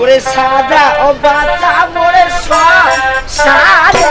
ওরে সাদা ও বাচ্চা মোরে সাদা।